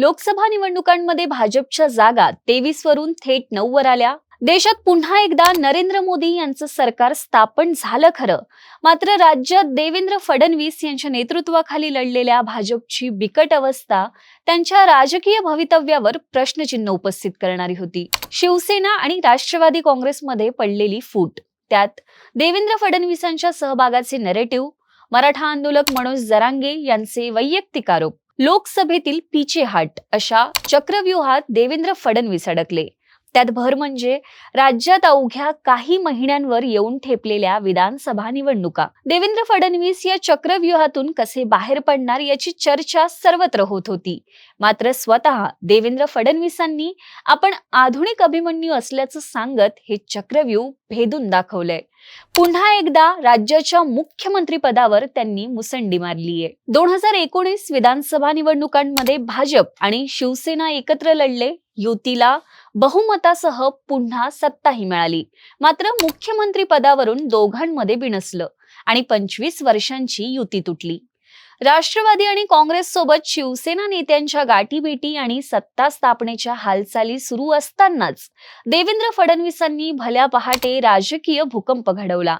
लोकसभा निवडणुकांमध्ये भाजपच्या जागा तेवीस वरून थेट नऊ वर आल्या. देशात पुन्हा एकदा नरेंद्र मोदी यांचं सरकार स्थापन झालं खरं. मात्र राज्यात देवेंद्र फडणवीस यांच्या नेतृत्वाखाली लढलेल्या भाजपची बिकट अवस्था त्यांच्या राजकीय भवितव्यावर प्रश्नचिन्ह उपस्थित करणारी होती. शिवसेना आणि राष्ट्रवादी काँग्रेसमध्ये पडलेली फूट. त्यात देवेंद्र फडणवीसांच्या सहभागाचे नरेटिव्ह मराठा आंदोलक मनोज जरांगे यांचे वैयक्तिक आरोप. लोकसभेतील पिचेहाट अशा चक्रव्यूहात देवेंद्र फडणवीस अडकले. त्यात भर म्हणजे राज्यात अवघ्या काही महिन्यांवर येऊन ठेपलेल्या विधानसभा निवडणुका. देवेंद्र फडणवीस या चक्रव्यूहातून कसे बाहेर पडणार याची चर्चा सर्वत्र होत होती. मात्र स्वतः देवेंद्र फडणवीसांनी आपण आधुनिक अभिमन्यू असल्याचं सांगत हे चक्रव्यूह भेदून दाखवलंय. पुन्हा एकदा राज्याच्या मुख्यमंत्रीपदावर त्यांनी मुसंडी मारलीये. दोन हजार एकोणीस विधानसभा निवडणुकांमध्ये भाजप आणि शिवसेना एकत्र लढले युतीला बहुमतासह पुन्हा सत्ताही मिळाली. मात्र मुख्यमंत्री पदावरून दोघांमध्ये बिनसलं आणि पंचवीस वर्षांची युती तुटली. राष्ट्रवादी आणि काँग्रेस सोबत शिवसेना नेत्यांच्या गाठीभेटी आणि सत्ता स्थापनेच्या हालचाली सुरू असतानाच देवेंद्र फडणवीसांनी भल्या पहाटे राजकीय भूकंप घडवला.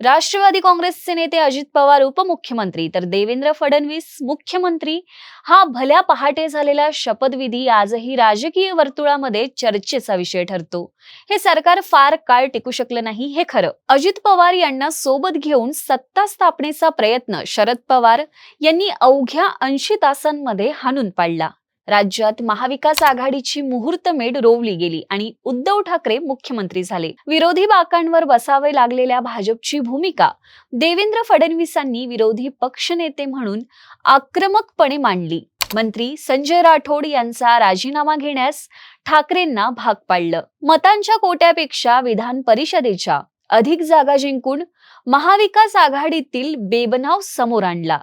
राष्ट्रवादी काँग्रेसचे नेते अजित पवार उपमुख्यमंत्री. तर देवेंद्र फडणवीस मुख्यमंत्री. हा भल्या पहाटे झालेला शपथविधी आजही राजकीय वर्तुळामध्ये चर्चेचा विषय ठरतो. हे सरकार फार काळ टिकू शकलं नाही हे खरं. अजित पवार यांना सोबत घेऊन सत्ता स्थापनेचा प्रयत्न शरद पवार यांनी अवघ्या ऐंशी तासांमध्ये हाणून पाडला. राज्यात महाविकास आघाडीची मुहूर्तमेढ रोवली गेली आणि उद्धव ठाकरे मुख्यमंत्री झाले. विरोधी बाकांवर बसावे लागलेल्या भाजपची भूमिका देवेंद्र फडणवीसांनी विरोधी पक्षनेते म्हणून आक्रमकपणे मांडली. मंत्री संजय राठोड यांचा राजीनामा घेण्यास ठाकरेंना भाग पाडलं. मतांच्या कोट्यापेक्षा विधान परिषदेच्या अधिक जागा जिंकून महाविकास आघाडीतील बेबनाव समोर आणला.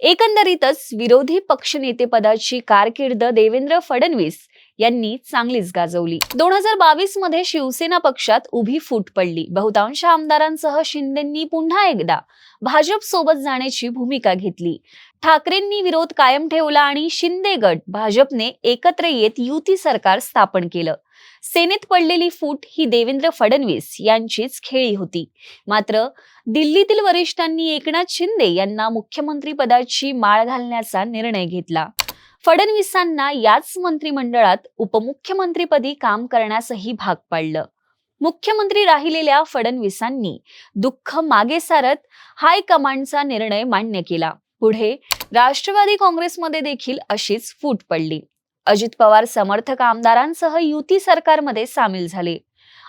एकंदरीतच विरोधी पक्षनेतेपदाची कारकीर्द देवेंद्र फडणवीस यांनी चांगलीच गाजवली. दोन हजार बावीसमध्ये शिवसेना पक्षात उभी फूट पडली. बहुतांश आमदारांसह शिंदेंनी पुन्हा एकदा भाजप सोबत जाण्याची भूमिका घेतली. ठाकरेंनी विरोध कायम ठेवला आणि शिंदे गट भाजपने एकत्र येत युती सरकार स्थापन केलं. सेनेत पडलेली फूट ही देवेंद्र फडणवीस यांचीच खेळी होती. मात्र दिल्लीतील वरिष्ठांनी एकनाथ शिंदे यांना मुख्यमंत्री पदाची माळ घालण्याचा निर्णय घेतला. फडणवीसांना याच मंत्रिमंडळात उपमुख्यमंत्रीपदी काम करण्यासही भाग पाडलं. मुख्यमंत्री राहिलेल्या फडणवीसांनी दुःख मागे सारत हायकमांडचा निर्णय मान्य केला. पुढे राष्ट्रवादी काँग्रेसमध्ये देखील अशीच फूट पडली. अजित पवार समर्थक आमदारांसह युती सरकारमध्ये सामील झाले.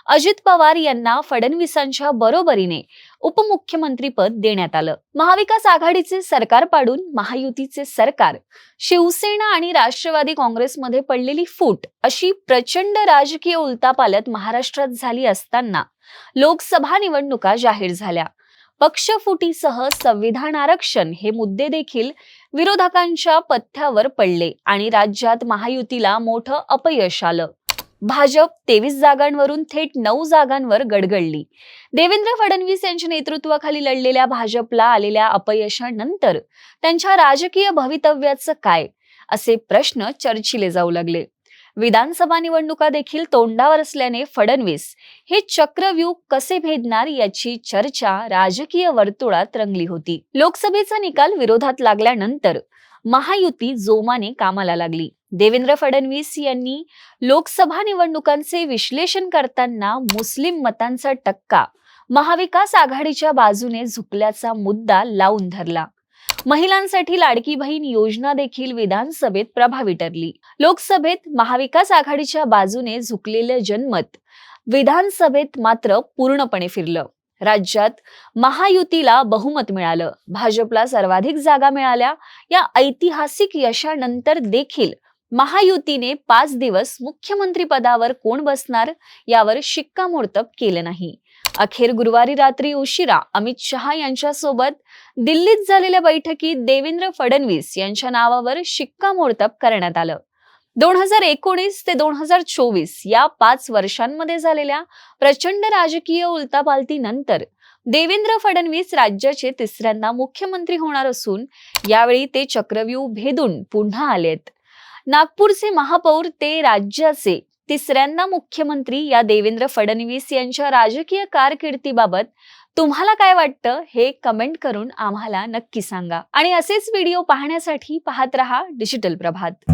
अजित पवार यांना फडणवीसांच्या बरोबरीने उपमुख्यमंत्रीपद देण्यात आलं. महाविकास आघाडीचे सरकार पाडून महायुतीचे सरकार शिवसेना आणि राष्ट्रवादी काँग्रेसमध्ये पडलेली फूट अशी प्रचंड राजकीय उलतापालत महाराष्ट्रात झाली असताना लोकसभा निवडणुका जाहीर झाल्या. पक्षफुटीसह संविधान आरक्षण हे मुद्दे देखील विरोधकांच्या पथ्यावर पडले आणि राज्यात महायुतीला मोठं अपयश आलं. भाजप तेवीस जागांवरून थेट नऊ जागांवर गडगडली. देवेंद्र फडणवीस यांच्या नेतृत्वाखाली लढलेल्या भाजपला आलेल्या अपयशानंतर त्यांच्या राजकीय भवितव्याचं काय? असे प्रश्न चर्चिले जाऊ लागले. विधानसभा निवडणुका देखील तोंडावर असल्याने फडणवीस हे चक्रव्यूह कसे भेदणार याची चर्चा राजकीय वर्तुळात रंगली होती. लोकसभेचा निकाल विरोधात लागल्यानंतर महायुती जोमाने कामाला लागली. देवेंद्र फडणवीस यांनी लोकसभा निवडणुकांचे विश्लेषण करताना मुस्लिम मतांचा टक्का महाविकास आघाडीच्या बाजूने झुकल्याचा मुद्दा लावून धरला. महिलांसाठी लाडकी बहीण योजना देखील विधानसभेत प्रभावी ठरली. लोकसभेत महाविकास आघाडीच्या बाजूने झुकलेलं जनमत विधानसभेत मात्र पूर्णपणे फिरलं. राज्यात महायुतीला बहुमत मिळालं. भाजपला सर्वाधिक जागा मिळाल्या. या ऐतिहासिक यशानंतर देखील महायुतीने पाच दिवस मुख्यमंत्री पदावर कोण बसणार यावर शिक्कामोर्तब केलं नाही. अखेर गुरुवारी रात्री उशिरा अमित शहा यांच्यासोबत दिल्लीत झालेल्या बैठकीत देवेंद्र फडणवीस यांच्या नावावर शिक्कामोर्तब करण्यात आलं. दोन हजार एकोणीस ते दोन हजार चोवीस या पाच वर्षांमध्ये झालेल्या प्रचंड राजकीय उलतापालतीनंतर देवेंद्र फडणवीस राज्याचे तिसऱ्यांदा मुख्यमंत्री होणार असून यावेळी ते चक्रव्यूह भेदून पुन्हा आलेत. नागपूरचे महापौर ते राज्याचे. तिसऱ्यांदा मुख्यमंत्री या देवेंद्र फडणवीस यांच्या राजकीय कारकिर्दीबाबत तुम्हाला काय वाटतं हे कमेंट करून आम्हाला नक्की सांगा. आणि असेच व्हिडिओ पाहण्यासाठी पाहत रहा डिजिटल प्रभात.